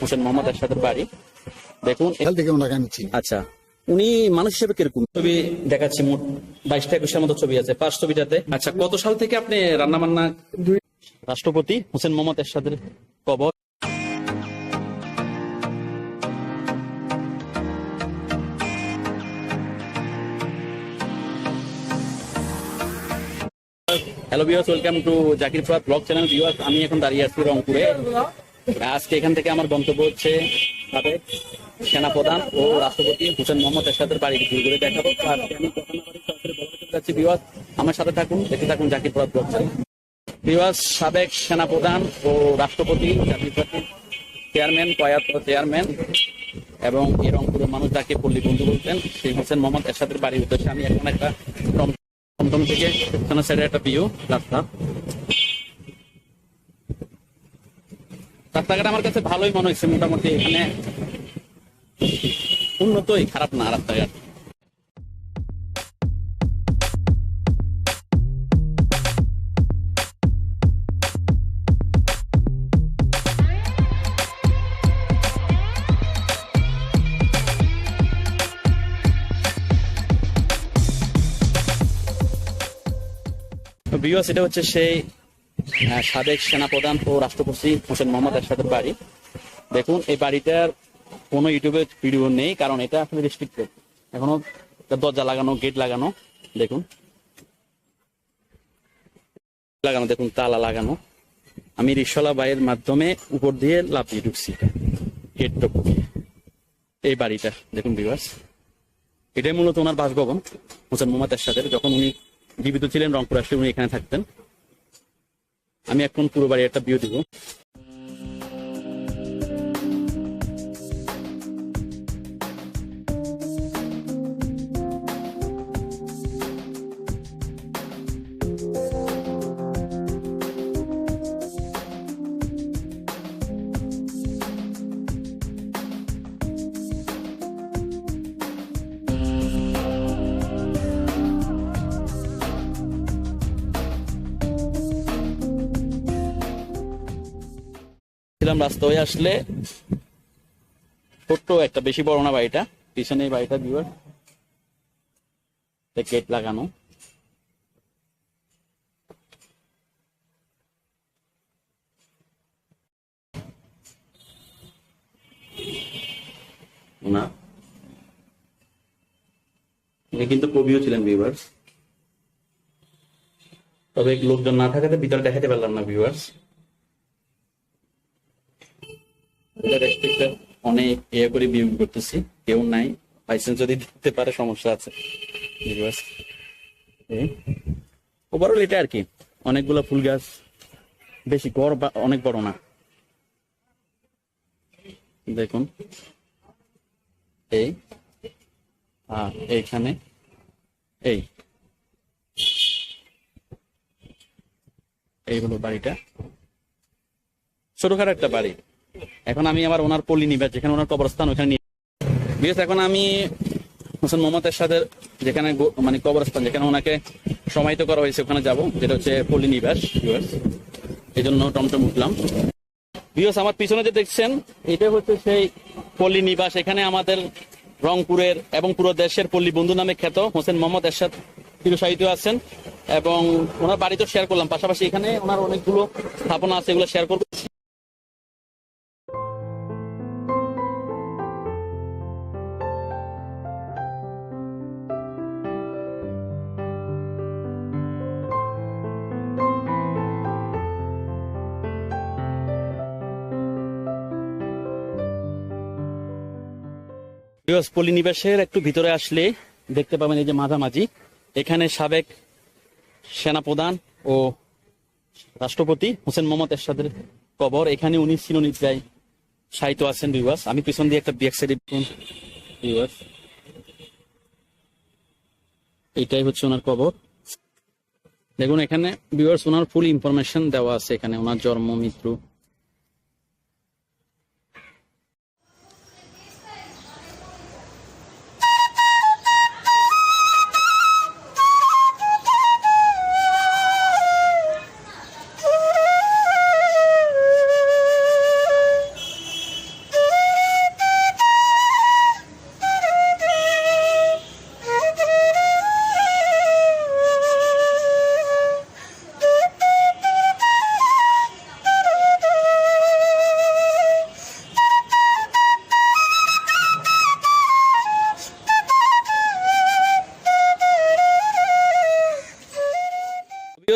হোসেন মোহাম্মদ এরশাদের বাড়ি। দেখুন আচ্ছা উনি মানুষ হিসেবে কীরকম? ছবি দেখাচ্ছি মোট বাইশটা একুশের মতো ছবি আছে পাঁচ ছবিটাতে। আচ্ছা কত সাল থেকে আপনি রান্না বান্না রাষ্ট্রপতি হোসেন মোহাম্মদ এরশাদের কবর। Hello viewers welcome to Zakir Furat blog channel viewers আমি এখন দাঁড়িয়ে আছি রংপুরে। আজকে এখান থেকে আমার গন্তব্য হচ্ছে সাবেক সেনাপ্রধান ও রাষ্ট্রপতি হোসেন মোহাম্মদ এরশাদের বাড়ি। ঘুরে দেখাবো। আমি ভিউয়ার্স, আমার সাথে থাকুন, দেখতে থাকুন জাকির ব্লগ চ্যানেল। ভিউয়ার্স, সাবেক সেনাপ্রধান ও রাষ্ট্রপতি চেয়ারম্যান, প্রয়াত চেয়ারম্যান এবং এই রংপুরের মানুষ যাকে পল্লী বন্ধু বলতেন সেই হোসেন মোহাম্মদ এরশাদের বাড়ির উদ্দেশ্যে আমি এখন একটা টম- টমটম থেকে সাইডে একটা ভিউ রাস্তা। রাস্তাঘাট আমার কাছে ভালোই মনে হয়েছে, মোটামুটি এখানে উন্নতই, খারাপ না রাস্তাঘাট। বিওস এটা হচ্ছে সেই সাবেক সেনাপ্রধান ও রাষ্ট্রপতি হোসেন মোহাম্মদ এরশাদের বাড়ি। দেখুন, এই বাড়িটার কোনো ইউটিউবে ভিডিও নেই, কারণ এটা আসলে রেস্ট্রিক্টেড এখনও দরজা লাগানো গেট লাগানো, দেখুন। লাগানো, দেখুন, তালা লাগানো। আমি রিক্সাওয়ালা বাইয়ের মাধ্যমে উপর দিয়ে লাফিয়ে ঢুকছি গেটটা এই বাড়িটা, দেখুন বিবাস এটাই মূলত ওনার বাসভবন, হোসেন মোহাম্মদ এরশাদের। যখন উনি জীবিত ছিলেন রংপুর আসলে উনি এখানে থাকতেন। আমি এখন পুরো বাড়ি একটা ভিউ দিব। ছিলাম রাস্তা হয়ে আসলে ছোট্ট একটা, বেশি বড় না বাড়িটা পিছনে বাড়িটা ভিউয়ার গেট লাগানো। না। উনি কিন্তু কবিও ছিলেন ভিউয়ার্স তবে লোকজন না থাকাতে ভিতরে দেখাতে পারলাম না ভিউয়ার্স অনেক ইয়ে করে বিয়োগ করতেছি। কেউ নাই লাইসেন্স যদি দিতে পারে, সমস্যা আছে। ওভারঅল এটা আর কি, অনেকগুলো ফুল গাছ, বেশি গড় অনেক বড় না। দেখুন। এই। আর এইখানে, এই। এই হলো বাড়িটা। ছোটখাটো একটা বাড়ি। এখন আমি আমার ওনার পল্লী নিবাস যেখানে ওনার কবরস্থান, ওখানে নিয়ে বিশেষ এখন আমি হোসেন মোহাম্মদের সাথে যেখানে মানে কবরস্থান, যেখানে ওনাকে সমাহিত করা হয়েছে, ওখানে যাব, যেটা হচ্ছে পল্লী নিবাস। এই জন্য টমটম উঠলাম। বিয়স আমার পিছনে যে দেখছেন, এটা হচ্ছে সেই পল্লী নিবাস, এখানে আমাদের রংপুরের এবং পুরো দেশের পল্লী বন্ধু নামে খ্যাত হোসেন মোহাম্মদ এরশাদ চিরসাহিত্য আছেন, এবং ওনার বাড়ি তো শেয়ার করলাম। পাশাপাশি এখানে ওনার অনেকগুলো স্থাপনা আছে, এগুলো শেয়ার করব। বিকজ পল্লীনিবাসের একটু ভিতরে আসলে দেখতে পাবেন এই যে মাঝামাঝি। এখানে সাবেক সেনাপ্রধান ও রাষ্ট্রপতি হোসেন মোহাম্মদ এরশাদের কবর। এখানে উনি চিরনিদ্রায় সাহিত্য আছেন বিবাস আমি পিছন দিয়ে একটা বিয়াক সাইডে বিবাস এইটাই হচ্ছে ওনার কবর। দেখুন, এখানে বিভার্স ওনার ফুল ইনফরমেশন দেওয়া আছে। এখানে ওনার জন্ম, মৃত্যু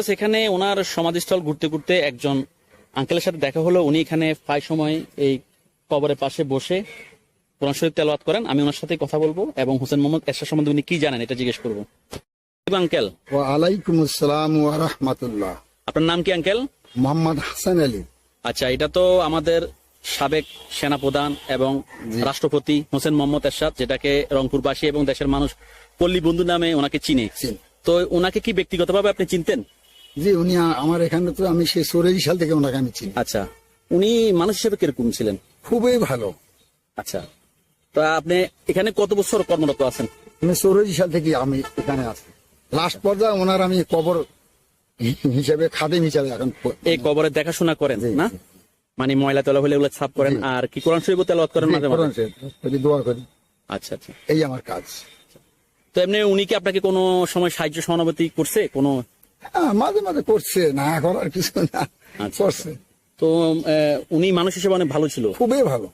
ভিউয়ার্স এখানে ওনার সমাধিস্থল ঘুরতে ঘুরতে একজন আঙ্কেলের সাথে দেখা হলো। উনি এখানে প্রায় সময় এই কবরের পাশে বসে কোরআন শরীফ তেলাওয়াত করেন। আমি ওনার সাথে কথা বলব এবং হোসেন মোহাম্মদ এরশাদ সম্বন্ধে উনি কি জানেন এটা জিজ্ঞেস করব। আঙ্কেল। আসসালাম ওয়া রাহমাতুল্লাহ। আপনার নাম কি আঙ্কেল? মোহাম্মদ হাসান আলী। আচ্ছা এটা তো আমাদের সাবেক সেনাপ্রধান এবং রাষ্ট্রপতি হোসেন মোহাম্মদ এরশাদ যেটাকে রংপুরবাসী এবং দেশের মানুষ পল্লী বন্ধু নামে ওনাকে চিনে। তো ওনাকে কি ব্যক্তিগতভাবে আপনি চিনতেন? জি উনি আমার এখানে তো আমি সেই চৌরাশি সাল থেকে ওনাকে আমি চিনি। আচ্ছা উনি মানুষ হিসেবে কীরকম ছিলেন? খুবই ভালো। আচ্ছা তা আপনি এখানে কত বছর কর্মরত আছেন? আমি চৌরাশি সাল থেকে আমি এখানে আছি। লাস্ট পর্যায়ে ওনার আমি কবর হিসেবে খাদেম হিসাবে এখন এই কবরে দেখাশোনা করেন না? মানে ময়লা তলা হলে ওগুলো ছাপ করেন আর কি কোরআন শরীফ তেলাওয়াত করেন মাঝে মাঝে? কোরআন শরীফ। করি, দোয়া করি। আচ্ছা আচ্ছা। এই আমার কাজ। তো এমনি উনি কি আপনাকে কোনো সময় সাহায্য সহানুভূতি করছে? কোনো মাঝে মাঝে করছে। না করার কিছু না আচ্ছা। করছে। তো উনি মানুষ হিসেবে অনেক ভালো ছিল। খুবই ভালো।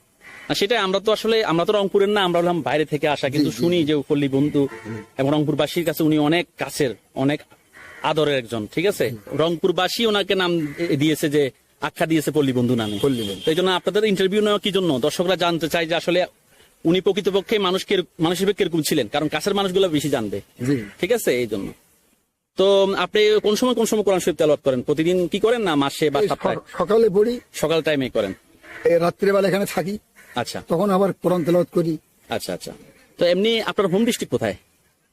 সেটা আমরা তো আসলে আমরা তো রংপুরের না আমরা হলাম বাইরে থেকে আসা। কিন্তু। শুনি যে পল্লী বন্ধু এবং রংপুরবাসীর কাছে উনি অনেক কাছের অনেক আদরের একজন ঠিক আছে? রংপুরবাসী ওনাকে নাম দিয়েছে যে আখ্যা দিয়েছে পল্লী বন্ধু নামে। এই জন্য আপনাদের ইন্টারভিউ নেওয়া কি জন্য? দর্শকরা জানতে চাই যে আসলে উনি প্রকৃতপক্ষে মানুষ কির- মানুষ হিসেবে কীরকম ছিলেন কারণ কাছের মানুষগুলো বেশি জানবে। ঠিক আছে? এই জন্য। তো আপনি কোন সময় কোন সময় কোরআন শরীফ তেলাওয়াত করেন? প্রতিদিন কি করেন না মাসে বা সপ্তাহে? সকালে পড়ি। সকাল টাইমে করেন। রাত্রিবেলা এখানে থাকি। আচ্ছা। তখন আবার কোরআন তেলাওয়াত করি। আচ্ছা আচ্ছা। তো এমনি আপনার হোম ডিস্ট্রিক্ট কোথায়?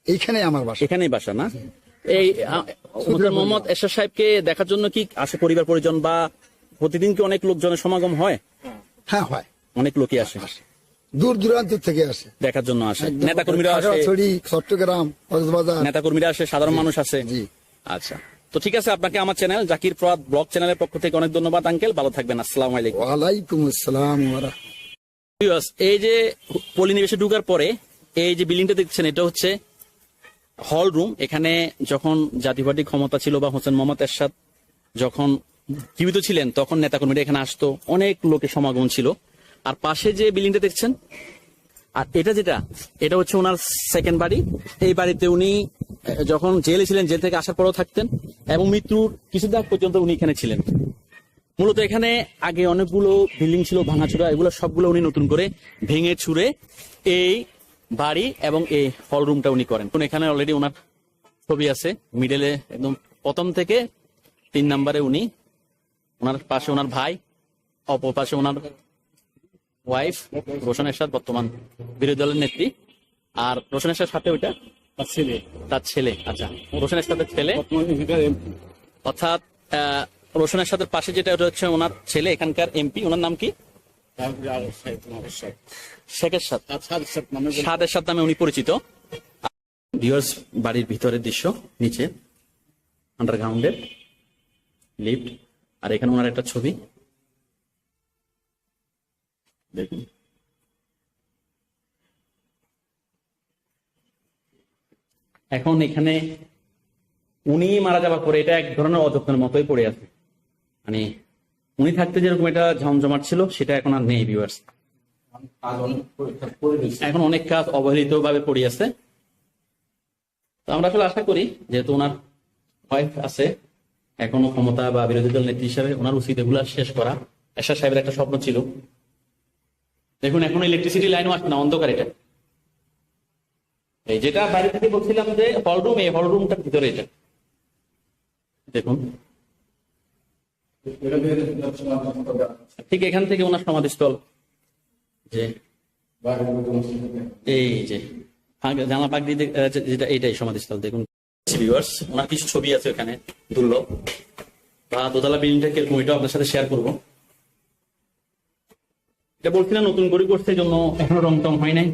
এইখানে আমার বাসা। এখানেই বাসা না? এই মোহাম্মদ এরশাদ সাহেবকে দেখার জন্য কি আসে পরিবার পরিজন বা প্রতিদিন কি অনেক লোকজনের সমাগম হয়? হ্যাঁ হয়। অনেক লোকই আসে। দূর দূরান্ত থেকে আসে। দেখার জন্য আসে। নেতাকর্মীরা আসে। খাগড়াছড়ি চট্টগ্রাম কক্সবাজার। নেতাকর্মীরা আসে সাধারণ মানুষ আসে। জি। আচ্ছা। তো ঠিক আছে আপনাকে আমার চ্যানেল জাকির ফরাদ ব্লগ চ্যানেলের পক্ষ থেকে অনেক ধন্যবাদ আঙ্কেল। ভালো থাকবেন আসসালামু আলাইকুম। ওয়ালাইকুম আসসালাম এই যে পলিনিবেশে ঢুকার পরে এই যে বিল্ডিংটা দেখছেন এটা হচ্ছে হল রুম। এখানে যখন জাতীয় পার্টি ক্ষমতা ছিল বা হোসেন মোহাম্মদ এরশাদ যখন জীবিত ছিলেন তখন নেতাকর্মীরা এখানে আসতো। অনেক লোকের সমাগম ছিল। আর পাশে যে বিল্ডিংটা দেখছেন, আর এটা যেটা, এটা হচ্ছে ওনার সেকেন্ড বাড়ি। এই বাড়িতে উনি যখন জেলে ছিলেন, জেল থেকে আসার পরও থাকতেন এবং মৃত্যুর কিছুদিন আগ পর্যন্ত উনি এখানে ছিলেন। মূলত এখানে আগে অনেকগুলো বিল্ডিং ছিল, ভাঙাচোরা, এগুলো সবগুলো উনি নতুন করে ভেঙে ছুড়ে এই বাড়ি এবং এই হল রুমটা উনি করেন। কোন এখানে অলরেডি ওনার ছবি আছে মিডলে একদম প্রথম থেকে তিন নম্বরে উনি, ওনার পাশে ওনার ভাই, অপর পাশে ওনার ওয়াইফ রোশন এরশাদ বর্তমান বিরোধী দলের নেত্রী। আর রোশন এরশাদ সাথে ওইটা তার ছেলে। তার ছেলে আচ্ছা। রোশন এরশাদের ছেলে। এমপি অর্থাৎ আহ, রোশন এরশাদের পাশে যেটা ওটা হচ্ছে ওনার ছেলে এখানকার এমপি। ওনার নাম কি? শেখের সাথ। সাদ সাদ নামে সাদের সাথে নামে উনি পরিচিত। ভিউয়ার্স বাড়ির ভিতরের দৃশ্য নিচে আন্ডারগ্রাউন্ডের লিফট আর এখানে ওনার একটা ছবি। দেখুন। এখন এখানে উনি মারা যাওয়ার পরে এটা এক ধরনের অযত্নের মতোই পড়ে আছে। মানে উনি থাকতে যেরকম এটা ঝমঝমাট ছিল, সেটা এখন আর নেই ভিউয়ার্স। এখন অনেক কাজ অবহেলিত ভাবে পড়ে আছে। তো আমরা আসলে আশা করি, যেহেতু ওনার ওয়াইফ আছে, এখনও ক্ষমতা বা বিরোধী দল নেত্রী হিসাবে ওনার উচিত এগুলা শেষ করা। এরশাদ সাহেবের একটা স্বপ্ন ছিল দেখুন এখন ইলেকট্রিসিটি লাইনও আসছে না অন্ধকার এটা। এই যেটা বাইরে থেকে বলছিলাম যে হল রুম এই হল রুমটার ভিতরে এটা। দেখুন। ঠিক এখান থেকে ওনার সমাধিস্থল। যে। এই যে জানা আহ, যেটা এইটাই সমাধিস্থল দেখুন। ভিউয়ার্স ওনার কিছু ছবি আছে ওখানে দুর্লভ। বা দোতলা বিল্ডিংটা কীরকম এটাও আপনার সাথে শেয়ার করব। এটা বলছিলাম, নতুন করে করছে জন্য এখনও রং টং হয় নাই।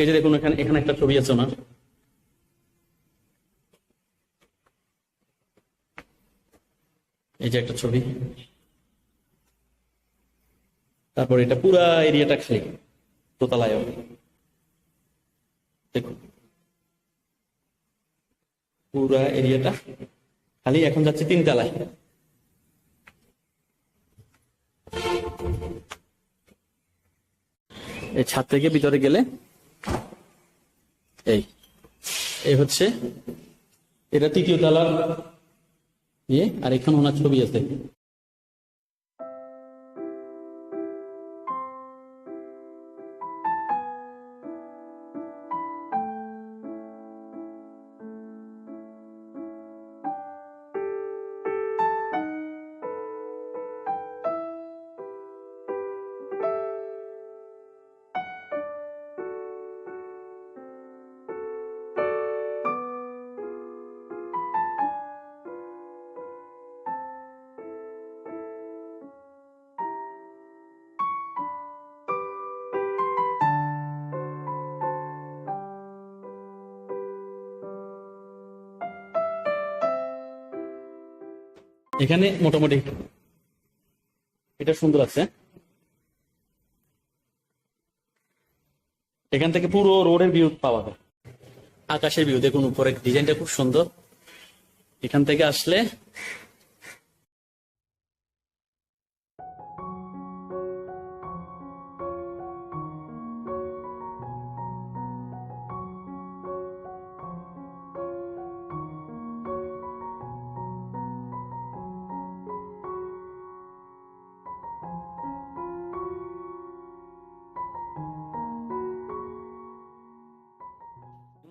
এই যে দেখুন, এখানে এখানে একটা ছবি আছে না এই যে একটা ছবি। তারপর এটা পুরা এরিয়াটা খালি দোতলায় দেখুন। পুরা এরিয়াটা খালি এখন যাচ্ছে তিন তলায়। এই ছাদ থেকে ভিতরে গেলে এই এই হচ্ছে এটা তৃতীয় তলার ইয়ে আর এখানে ওনার ছবি আছে। এখানে মোটামুটি এটা সুন্দর আছে। এখান থেকে পুরো রোডের ভিউ পাওয়া যায়। আকাশের ভিউ দেখুন উপরের ডিজাইনটা খুব সুন্দর। এখান থেকে আসলে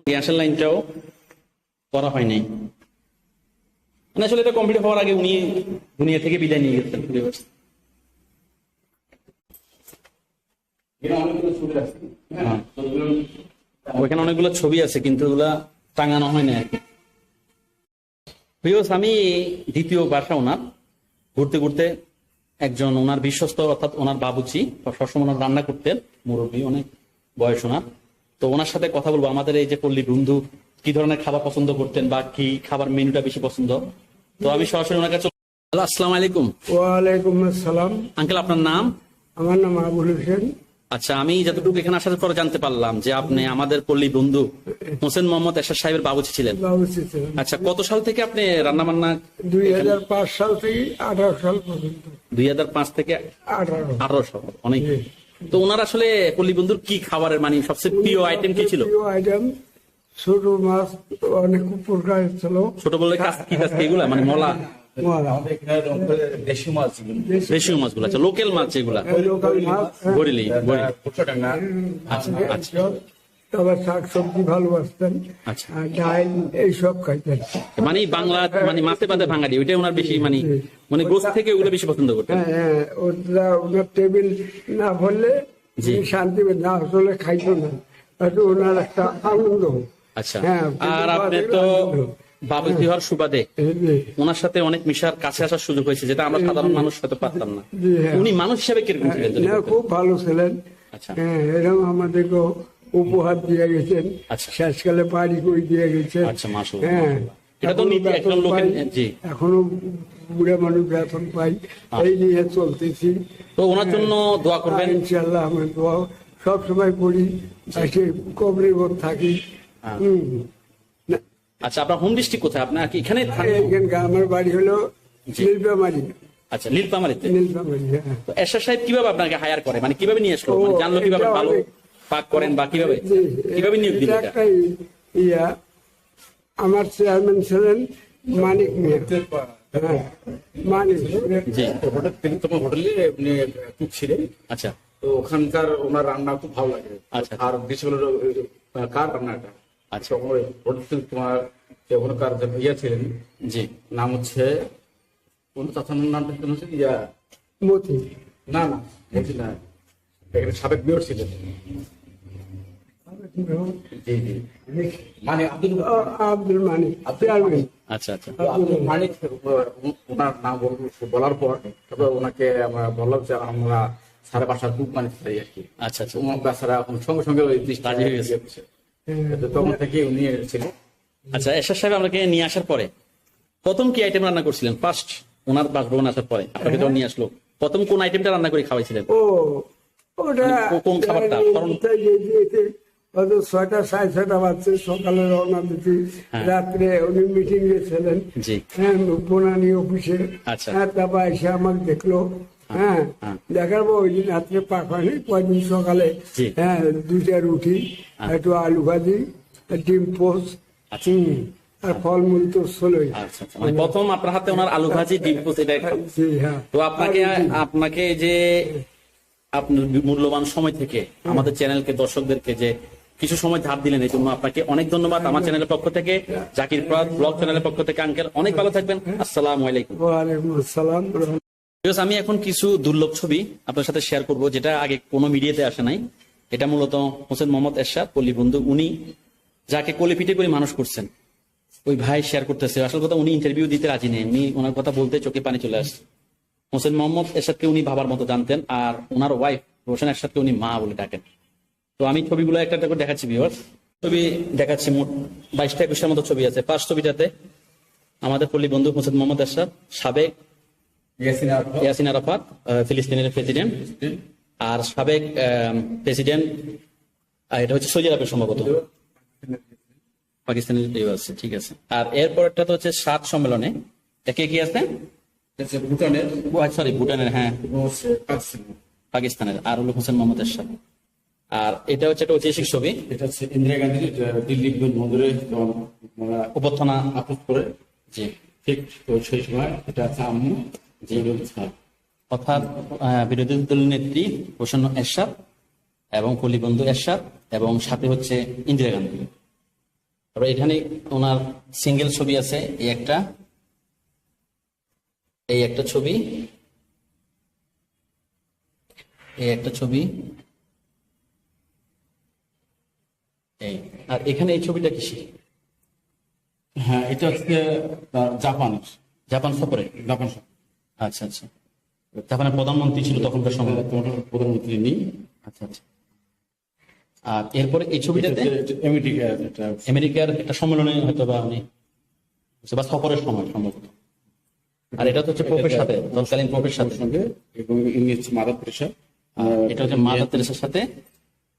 গ্যাসের লাইনটাও করা হয় নাই মানে আসলে এটা কমপ্লিট হওয়ার আগে উনি দুনিয়া থেকে বিদায় নিয়ে গেছেন হ্যাঁ ওইখানে অনেকগুলো ছবি আছে, কিন্তু ওগুলা টাঙানো হয় না আর আমি দ্বিতীয় বাসা ওনার। ঘুরতে ঘুরতে একজন ওনার বিশ্বস্ত, অর্থাৎ ওনার বাবুচি সবসময় ওনার রান্না করতেন। মুরব্বী, অনেক বয়স ওনার। তো ওনার সাথে কথা বলব। আমাদের এই যে পল্লী বন্ধু কি ধরনের খাবার পছন্দ করতেন বা কি খাবার মেনুটা বেশি পছন্দ? তো আমি সরাসরি ওনার কাছে আসসালামু আলাইকুম। ওয়ালাইকুম আসসালাম। আঙ্কেল আপনার নাম? আমার নাম আবুল হোসেন। আচ্ছা আমি যতটুকু এখানে আসার পরে জানতে পারলাম যে আপনি আমাদের পল্লী বন্ধু হোসেন মোহাম্মদ এরশাদ সাহেবের বাবুচি ছিলেন। আচ্ছা কত সাল থেকে আপনি রান্না বান্না দুই হাজার পাঁচ সাল থেকে আঠারো সাল পর্যন্ত। দুই হাজার পাঁচ থেকে আঠারো। সাল অনেক। তো ওনার আসলে পল্লী বন্ধুর কি খাবারের মানে সবচেয়ে প্রিয় আইটেম কি ছিল? প্রিয় আইটেম ছোট মাছ অনেক প্রকার ছিল। ছোট বলে কাজ কি কাজ এগুলা? মানে মলা? দেশি মাছ দেশি মাছগুলো আচ্ছা লোকাল মাছ এগুলা। গরিলি লোকাল মাছ। হ্যাঁ, আচ্ছা আচ্ছা। তবে শাক সবজি ভালোবাসতেন আচ্ছা। ডাল এইসব খাইতেন। মানে বাংলা মানে মাছে পাতে ভাঙাড়ি ওইটাই ওনার বেশি মানে মানে গোস্ত থেকে ওগুলো বেশি পছন্দ করতেন। হ্যাঁ হ্যাঁ ওটা ওনার টেবিল না ভরলে শান্তি না হলে খাইতো না। ওনার একটা আনন্দ। আচ্ছা হ্যাঁ, আর আপনি তো বাবুজি হওয়ার সুবাদে ওনার সাথে অনেক মিশার কাছে আসার সুযোগ হয়েছে যেটা আমরা সাধারণ মানুষ হয়তো পারতাম না। হ্যাঁ। উনি মানুষ হিসেবে কীরকম ছিলেন? খুব ভালো ছিলেন। আচ্ছা। এরকম আমাদেরকে উপহার দিয়ে গেছেন আচ্ছা। শেষকালে বাড়ি করে দিয়ে গেছেন। আচ্ছা, হ্যাঁ এখনও বুড়া মানুষ বেতন পাই এই নিয়ে চলতেছি। তো ওনার জন্য দোয়া করবেন। ইনশাল্লাহ আমি দোয়া সব সময় করি এসে কবরে ঘর থাকি। হ্যাঁ। আচ্ছা আপনার হোম ডিস্ট্রিক্ট কোথায়? আপনার কি এখানে থাকেন? আমার বাড়ি হলো নীলপামারি আচ্ছা নীলপামারিতে নীলপামারি হ্যাঁ। এরশাদ সাহেব কীভাবে আপনাকে হায়ার করে? মানে কীভাবে নিয়ে আসলো? মানে জানলো কীভাবে ভালো? পাক করেন বা কীভাবে? কীভাবে নিয়োগ দিল এটা? এটা? একটা ইয়া আমার চেয়ারম্যান ছিলেন মানিক মিয়া। হ্যাঁ, মানিক। জি। হোটেল তিনি তোমার হোটেলে উনি কুক ছিলেন আচ্ছা। তো ওখানকার ওনার রান্না খুব ভালো লাগে। আচ্ছা। আর বিশেষ করে কার রান্নাটা আচ্ছা। ওই হোটেল থেকে তোমার যে ওখানকার যে ইয়ে ছিলেন জি। নাম হচ্ছে কোন চাচার নামটা হচ্ছে? ইয়া। মতি। না না। এখানে সাবেক মেয়র ছিলেন। জি জি। মানে আব্দুল আব্দুল মানিক। চেয়ারম্যান আচ্ছা আচ্ছা। আব্দুল মানিক ওনার নাম বলার পর তারপর ওনাকে আমরা বললাম যে আমরা সাড়ে পাঁচটা গ্রুপ মানে চাই আর কি। আচ্ছা আচ্ছা। ওনার সঙ্গে সঙ্গে ওই রাজি হয়ে গেছে। তো তখন থেকে উনি ছিলেন আচ্ছা এরশাদ সাহেব আপনাকে নিয়ে আসার পরে প্রথম কি আইটেম রান্না করছিলেন? ফার্স্ট ওনার বাসভবন আসার পরে। আপনাকে যখন নিয়ে আসলো প্রথম কোন আইটেমটা রান্না করে খাওয়াইছিলেন? ও ওটা কোন খাবারটা? হয়তো ছয়টা সাড়ে ছয়টা বাজছে সকালে রওনা দিচ্ছি হ্যাঁ। রাত্রে উনি মিটিং গেছিলেন জি হ্যাঁ বনানি অফিসে আচ্ছা। হ্যাঁ তারপর এসে আমাকে দেখল হ্যাঁ। দেখার পর ওই দিন রাত্রে পাক হয়নি পরদিন সকালে। হ্যাঁ দুইটা রুটি। একটু আলু ভাজি ডিম পোস্ট আচ্ছা। আর ফলমূল তো ষোলোই আচ্ছা মানে প্রথম আপনার হাতে ওনার আলু ভাজি ডিম পোস্ট এটা তো আপনাকে আপনাকে যে আপনার মূল্যবান সময় থেকে আমাদের চ্যানেলকে দর্শকদেরকে যে কিছু সময় ধার দিলেন এই জন্য আপনাকে অনেক ধন্যবাদ আমার চ্যানেলের পক্ষ থেকে জাকির প্রাদ ব্লগ চ্যানেলের পক্ষ থেকে আঙ্কেল অনেক ভালো থাকবেন। আসসালামু আলাইকুম। আসসালাম। আমি এখন কিছু দুর্লভ ছবি আপনার সাথে শেয়ার করব যেটা আগে কোনো মিডিয়াতে আসে নাই। এটা মূলত হোসেন মোহাম্মদ এরশাদ পল্লী বন্ধু। উনি যাকে কোলে পিঠে করে মানুষ করছেন। ওই ভাই শেয়ার করতেছে। আসল কথা উনি ইন্টারভিউ দিতে রাজি নেই। উনি ওনার কথা বলতে চোখে পানি চলে আসছে। হোসেন মোহাম্মদ এরশাদকে উনি বাবার মতো জানতেন আর ওনার ওয়াইফ রোশন এরশাদকে উনি মা বলে ডাকেন। তো আমি ছবিগুলো একটা একটা করে দেখাচ্ছি ভিওর ছবি দেখাচ্ছি মোট বাইশটা একুশটার মতো ছবি আছে। পাঁচ ছবিটাতে আমাদের পল্লী বন্ধু হোসেন মোহাম্মদ এরশাদ সাবেক ইয়াসিন আরাফাত, ফিলিস্তিনের প্রেসিডেন্ট আর সাবেক প্রেসিডেন্ট এটা হচ্ছে সৌদি আরবের সম্ভবত। পাকিস্তানের আছে ঠিক আছে। আর এরপরটা তো হচ্ছে সাত সম্মেলনে। কে কি আছে? ভুটানের সরি ভুটানের হ্যাঁ। পাকিস্তানের। আর হলো হোসেন মোহাম্মদ এরশাদ আর এটা হচ্ছে একটা ঐতিহাসিক ছবি। এটা হচ্ছে ইন্দিরা গান্ধী দিল্লি মন্দিরে উপত্যনা আপোষ করে জি। ঠিক সেই সময় এটা আছে আম্মু যে অর্থাৎ বিরোধী দল নেত্রী প্রসন্ন এরশাদ এবং পল্লীবন্ধু এরশাদ এবং সাথে হচ্ছে ইন্দিরা গান্ধী। তারপরে এখানে ওনার সিঙ্গেল ছবি আছে এই একটা। এই একটা ছবি। এই একটা ছবি। এই আর এখানে এই ছবিটা কিসের? হ্যাঁ এটা হচ্ছে জাপানের। জাপান সফরে? জাপান। আচ্ছা আচ্ছা। জাপানের প্রধানমন্ত্রী ছিল তখনকার সময়। প্রধানমন্ত্রী নেই। আচ্ছা আচ্ছা। আর এরপরে এই ছবিটাতে? আমেরিকা আমেরিকার একটা সম্মেলনে হয়তো বা উনি বা সফরের সময় সম্ভবত। আর এটা হচ্ছে প্রফের সাথে তৎকালীন প্রফের সাথে। সঙ্গে এবং ইনি হচ্ছে মাদার তেরেসা। এটা হচ্ছে মাদার তেরেসার সাথে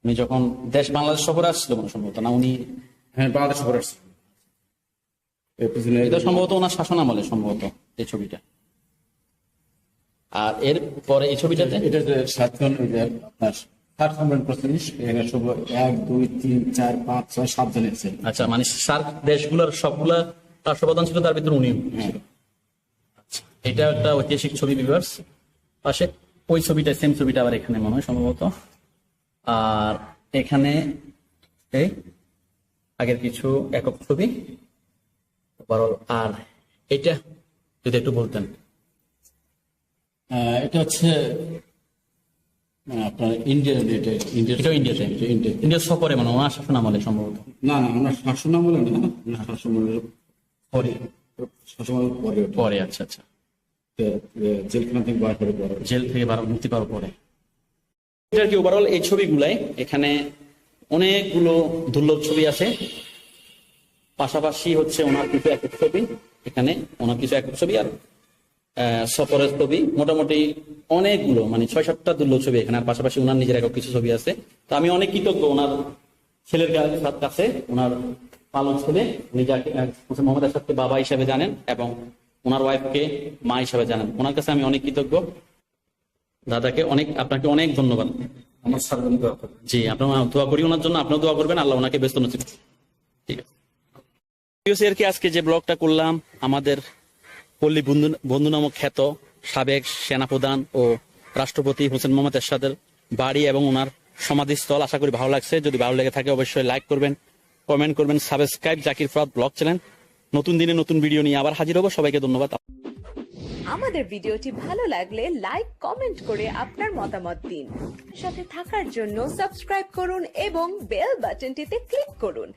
উনি যখন দেশ বাংলাদেশ সফরে আসছিল হয় সম্ভবত না উনি? হ্যাঁ বাংলাদেশ সফর আসছে এর পিছনে এটা সম্ভবত ওনার শাসন আমলে সম্ভবত এই ছবিটা। আর এর পরে এই ছবিটাতে? এটা যে সাতজন আপনার ষাট সম্মেলন করছেন এখানে এক দুই তিন চার পাঁচ ছয় সাতজন এসেছে আচ্ছা মানে সার্ক দেশগুলোর সবগুলা রাষ্ট্রপ্রধান ছিল তার ভিতরে উনি ছিল। আচ্ছা, এটা একটা ঐতিহাসিক ছবি বিভার্স পাশে ওই ছবিটা সেম ছবিটা আবার এখানে মনে হয় সম্ভবত। আর এখানে এই আগের কিছু একক ছবি। আর এটা যদি একটু বলতেন। আহ, এটা হচ্ছে আপনার ইন্ডিয়ান এটা ইন্ডিয়াতে। ইন্ডিয়া সফরে মানে ওনার শাসন আমলে সম্ভবত। না না ওনার শাসন আমলে না শাসন আমলের পরে। শাসন আমলের পরে পরে আচ্ছা আচ্ছা। জেলখানা থেকে বার করে পরে জেল থেকে বার মুক্তি পাওয়ার পরে। এটার কি ওভারঅল এই ছবিগুলাই? এখানে অনেকগুলো দুর্লভ ছবি আছে। পাশাপাশি হচ্ছে ওনার কিছু একক ছবি। এখানে ওনার কিছু একক ছবি আর আহ, সফরের ছবি। মোটামুটি অনেকগুলো মানে ছয় সাতটা দুর্লভ ছবি এখানে। আর পাশাপাশি ওনার নিজের একক কিছু ছবি আছে। তো আমি অনেক কৃতজ্ঞ ওনার ছেলের কাছে ওনার পালন ছেলে। উনি যাকে মোহাম্মদ আসাদকে বাবা হিসাবে জানেন এবং ওনার ওয়াইফকে মা হিসাবে জানেন। ওনার কাছে আমি অনেক কৃতজ্ঞ। দাদাকে অনেক আপনাকে অনেক ধন্যবাদ। আমার সার্বন দোয়া জি আপনার দোয়া করি ওনার জন্য আপনিও দোয়া করবেন আল্লাহ ওনাকে ব্যস্ত নসিব ঠিক আছে। কি আজকে যে ব্লগটা করলাম আমাদের পল্লী বন্ধু বন্ধু নামক খ্যাত সাবেক সেনাপ্রধান ও রাষ্ট্রপতি হোসেন মোহাম্মদ এরশাদের বাড়ি এবং ওনার সমাধিস্থল আশা করি ভালো লাগছে। যদি ভালো লেগে থাকে অবশ্যই লাইক করবেন কমেন্ট করবেন subscribe Zakir Farad blog channel. নতুন দিনে নতুন ভিডিও নিয়ে আবার হাজির হব। সবাইকে ধন্যবাদ। আমাদের ভিডিওটি ভালো লাগলে লাইক কমেন্ট করে আপনার মতামত দিন। সাথে থাকার জন্য সাবস্ক্রাইব করুন এবং বেল বাটনটিতে ক্লিক করুন।